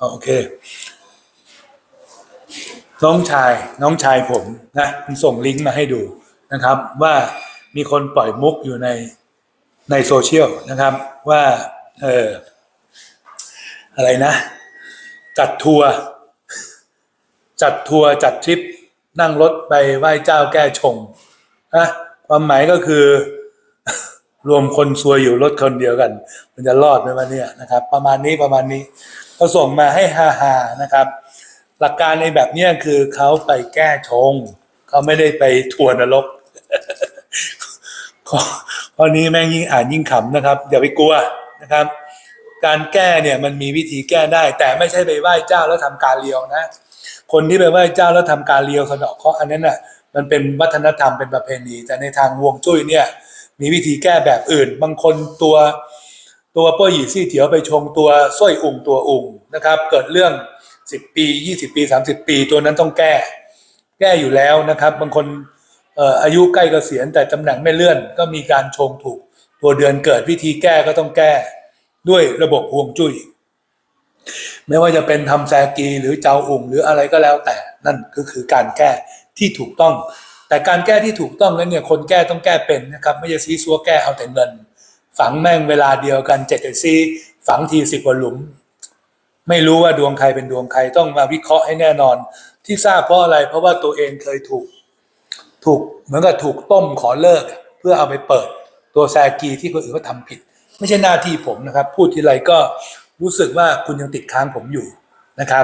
โอเค น้องชายน้องชายผมนะมันส่งลิงก์มาให้ดูนะครับ ว่ามีคนปล่อยมุกอยู่ในในโซเชียลนะครับ ว่าเอออะไรนะ จัดทัวร์จัดทัวร์จัดทริปนั่งรถไปไหว้เจ้าแก้ชงนะความหมายก็คือ รวมคนซวยอยู่รถคนเดียวกัน มันจะรอดไหมวะเนี่ยนะครับ ประมาณนี้ประมาณนี้ ก็ส่งมาให้ฮาฮาๆนะครับ หลักการในแบบนี้คือเขาไปแก้ชง เขาไม่ได้ไปทัวนรกข้อนี้แม่งยิ่งอ่านยิ่งขำนะครับ อย่าไปกลัวนะครับ การแก้เนี่ยมันมีวิธีแก้ได้ แต่ไม่ใช่ไปไหว้เจ้าแล้วทำการเลียวนะ คนที่ไปไหว้เจ้าแล้วทำการเลียวสะเดาะเคราะห์อันนั้นน่ะมันเป็นวัฒนธรรมเป็นประเพณี แต่ในทางวงจุ้ยเนี่ยมีวิธีแก้แบบอื่น บางคนตัว ตัวเป้ยหยีซี่เถียวไปชงตัวสร้อยอุ่งตัวอุ่งนะครับ เกิดเรื่อง 10 ปี 20 ปี 30 ปี ตัวนั้นต้องแก้ แก้อยู่แล้วนะครับ บางคนอายุใกล้เกษียณแต่ตำแหน่งไม่เลื่อน ก็มีการชงถูก ตัวเดือนเกิดวิธีแก้ก็ต้องแก้ ด้วยระบบฮวงจุ้ยไม่ว่าจะเป็นทำแซกีหรือเจ้าอุ่งหรืออะไรก็แล้วแต่นั่นก็คือการแก้ที่ถูกต้อง แต่การแก้ที่ถูกต้องนั้นเนี่ยคนแก้ต้องแก้เป็นนะครับ ไม่ใช่ซีซัวแก้เอาแต่เงิน ฝังแม่งเวลาเดียวกันเจ็ดซีฝังทีสิบกว่าหลุม ไม่รู้ว่าดวงใครเป็นดวงใครต้องมาวิเคราะห์ให้แน่นอน ที่ทราบเพราะอะไร เพราะว่าตัวเองเคยถูก ถูกเหมือนกับถูกต้มขอเลิก เพื่อเอาไปเปิด ตัวแซกีที่คนอื่นเขาทำผิด ไม่ใช่หน้าที่ผมนะครับ พูดทีไรก็รู้สึกว่าคุณยังติดค้างผมอยู่นะครับ